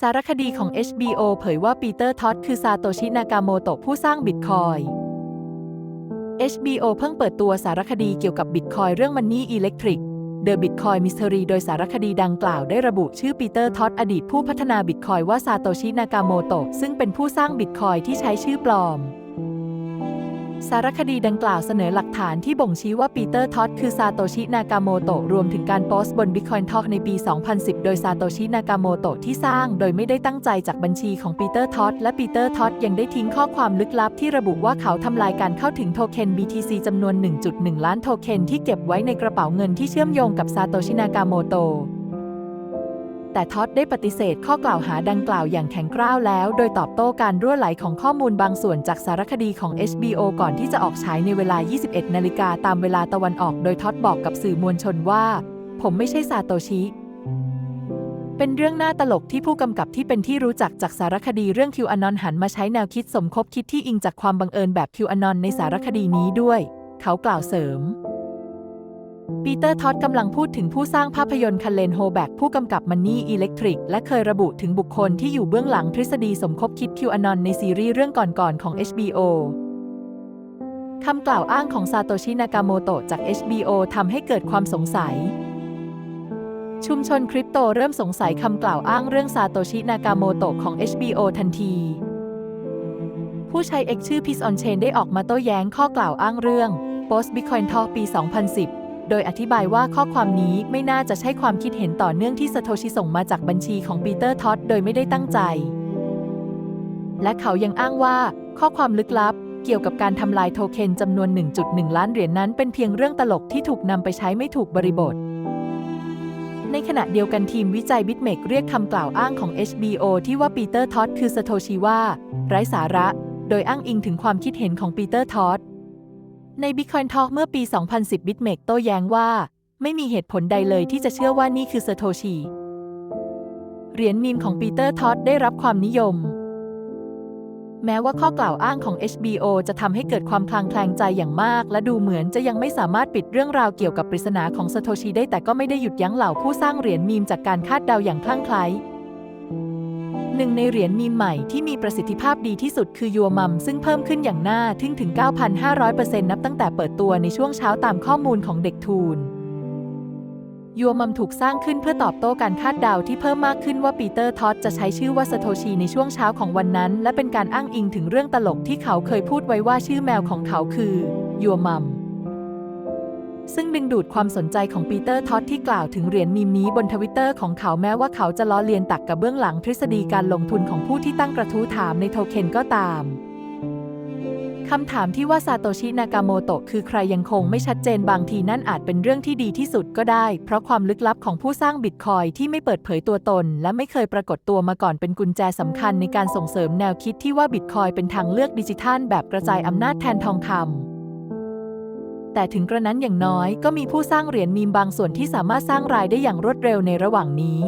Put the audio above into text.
สารคดีของ HBO เผยว่าปีเตอร์ท็อดคือซาโตชินากาโมโตะผู้สร้างบิตคอย HBO เพิ่งเปิดตัวสารคดีเกี่ยวกับบิตคอยเรื่องมันนี่อิเล็กทริก The Bitcoin Mystery โดยสารคดีดังกล่าวได้ระบุชื่อปีเตอร์ท็อดอดีตผู้พัฒนาบิตคอยว่าซาโตชินากาโมโตะซึ่งเป็นผู้สร้างบิตคอยที่ใช้ชื่อปลอม สารคดีดังกล่าวเสนอหลักฐานที่บ่งชี้ว่าปีเตอร์ท็อดคือซาโตชิ นากาโมโตะรวมถึงการโพสต์บน Bitcoin Talk ในปี 2010 โดยซาโตชิ นากาโมโตะที่สร้างโดยไม่ได้ตั้งใจจากบัญชีของปีเตอร์ท็อดและปีเตอร์ท็อดยังได้ทิ้งข้อความลึกลับที่ระบุว่าเขาทำลายการเข้าถึงโทเค็น BTC จำนวน 1.1 ล้านโทเค็นที่เก็บไว้ในกระเป๋าเงินที่เชื่อมโยงกับซาโตชิ นากาโมโตะ แต่ท็อดได้ปฏิเสธข้อกล่าวหาดังกล่าวอย่างแข็งกร้าวแล้ว โดยตอบโต้การรั่วไหลของข้อมูลบางส่วนจากสารคดีของ HBO ก่อนที่จะออกฉายในเวลา 21 นาฬิกาตามเวลาตะวันออก โดยท็อดบอกกับสื่อมวลชนว่า ผมไม่ใช่ซาโตชิเป็นเรื่องน่าตลกที่ผู้กำกับที่เป็นที่รู้จักจากสารคดีเรื่องคิวอนอนหันมาใช้แนวคิดสมคบคิดที่อิงจากความบังเอิญแบบคิวอนอนในสารคดีนี้ด้วย เขากล่าวเสริม ปีเตอร์ท็อดกำลังพูดถึงผู้สร้างภาพยนตร์คันเลนโฮแบกผู้กำกับมันนี่อิเล็กทริก และเคยระบุถึงบุคคลที่อยู่เบื้องหลังทฤษฎีสมคบคิดคิวอนอนในซีรีส์เรื่องก่อนๆของ HBO คำกล่าวอ้างของซาโตชินากาโมโตะจาก HBO ทำให้เกิดความสงสัย ชุมชนคริปโตเริ่มสงสัยคำกล่าวอ้างเรื่องซาโตชินากาโมโตะของ HBO ทันที ผู้ใช้ X ชื่อ Peace on Chain ได้ออกมาโต้แย้งข้อกล่าวอ้างเรื่อง Post Bitcoin Talk ปี 2010 โดยอธิบายว่าข้อความนี้ไม่น่าจะใช่ความคิดเห็นต่อเนื่องที่ซาโตชิส่งมาจากบัญชีของปีเตอร์ท็อดโดยไม่ได้ตั้งใจ และเขายังอ้างว่า ข้อความลึกลับ เกี่ยวกับการทำลายโทเค็นจำนวน 1.1 ล้านเหรียญนนั้นเป็นเพียงเรื่องตลกที่ถูกนำไปใช้ไม่ถูกบริบท ในขณะเดียวกันทีมวิจัยบิทเมกเรียกคำกล่าวอ้างของ HBO ที่ว่าปีเตอร์ท็อดคือซาโตชิว่าไร้สาระ โดยอ้างอิงถึงความคิดเห็นของปีเตอร์ท็อด ใน Bitcoin Talk เมื่อปี 2010 BitMake โต้แย้งว่า ไม่มีเหตุผลใดเลยที่จะเชื่อว่านี่คือซโตชิ เหรียญมีมของปีเตอร์ท็อดได้รับความนิยม แม้ว่าข้อกล่าวอ้างของ HBO จะทำให้เกิดความคลางแคลงใจอย่างมาก และดูเหมือนจะยังไม่สามารถปิดเรื่องราวเกี่ยวกับปริศนาของซโตชิได้แต่ก็ไม่ได้หยุดยั้งเหล่าผู้สร้างเหรียญมีมจากการคาดเดาอย่างคลั่งไคล้ หนึ่งในเหรียญมีมใหม่ที่มีประสิทธิภาพดีที่สุดคือยัวมัมซึ่งเพิ่มขึ้นอย่างน่าทึ่งถึง 9,500%นับตั้งแต่เปิดตัวในช่วงเช้าตามข้อมูลของเด็กทูนยัวมัมถูกสร้างขึ้นเพื่อตอบโต้การคาดเดาที่เพิ่มมากขึ้นว่าปีเตอร์ท็อดจะใช้ชื่อว่าซาโตชิในช่วงเช้าของวันนั้น และเป็นการอ้างอิงถึงเรื่องตลกที่เขาเคยพูดไว้ว่าชื่อแมวของเขาคือยัวมัม ซึ่งดึงดูดความสนใจของปีเตอร์ท็อดที่กล่าวถึงเหรียญมีมนี้บนทวิตเตอร์ของเขาแม้ว่าเขาจะล้อเลียนตักกับเบื้องหลังทฤษฎีการลงทุนของผู้ที่ตั้งกระทู้ถามในโทเค็นก็ตามคำถามที่ว่าซาโตชิ นากาโมโตะคือใครยังคงไม่ชัดเจนบางทีนั่นอาจเป็นเรื่องที่ดีที่สุดก็ได้ เพราะความลึกลับของผู้สร้างบิตคอยที่ไม่เปิดเผยตัวตน และไม่เคยปรากฏตัวมาก่อนเป็นกุญแจสำคัญในการส่งเสริมแนวคิดที่ว่าบิตคอยเป็นทางเลือกดิจิทัลแบบกระจายอำนาจแทนทองคำ แต่ถึงกระนั้นอย่างน้อยก็มีผู้สร้างเหรียญมีมบางส่วนที่สามารถสร้างรายได้อย่างรวดเร็วในระหว่างนี้